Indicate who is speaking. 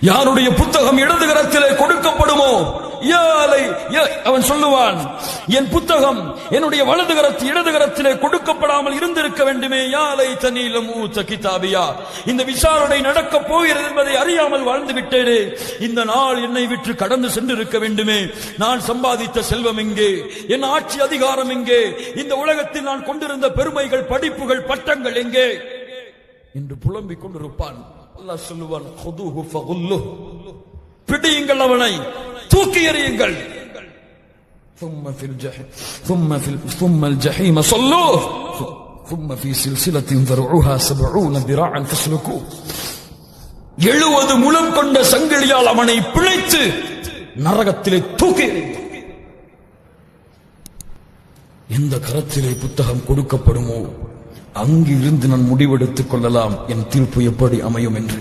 Speaker 1: யாருடைய புத்தகம் இடது கரத்திலே கொடுக்கப்படுமோ? யாலை அவன் சொல்லுவான் என் புத்தகம் என்னுடைய வலது கரத்து இடது கரத்திலே கொடுக்கப்படாமல் இருந்திருக்க வேண்டுமே. யாலை தனீலம் ஊத்த கிதாபியா. இந்த விசாரணை நடக்கப் போகிறது என்பதை அறியாமல் வாழ்ந்து விட்டேனே. இந்த நாள் என்னை விற்று கடந்து சென்றிருக்க வேண்டுமே. நான் சம்பாதித்த செல்வம் எங்கே? என் ஆட்சி அதிகாரம் எங்கே? இந்த உலகத்தில் நான் கொண்டிருந்த பெருமைகள் படிப்புகள் பட்டங்கள் எங்கே? என்று புலம்பிக் கொண்டிருப்பான். அல்லாஹ் சொல்லுவான் "ஹுதூஹு ஃபகுல்லுஹ்." பிடியுங்கள் அவனை தூக்கி எறியுங்கள் ثم في الجحيم ثم في ثم الجحيم صلوه ثم في سلسلة ذرعها سبعون ذراعا فاسلكوه எழுவது முழம் கொண்ட சங்கிலியால் அவனை பிழைத்து நரகத்திலே தூக்கி எறியுங்கள். எந்த கரத்திலே புத்தகம் கொடுக்கப்படுமோ அங்கிருந்து நான் முடிவெடுத்துக் கொள்ளலாம். என் தீர்ப்பு எப்படி அமையும் என்று.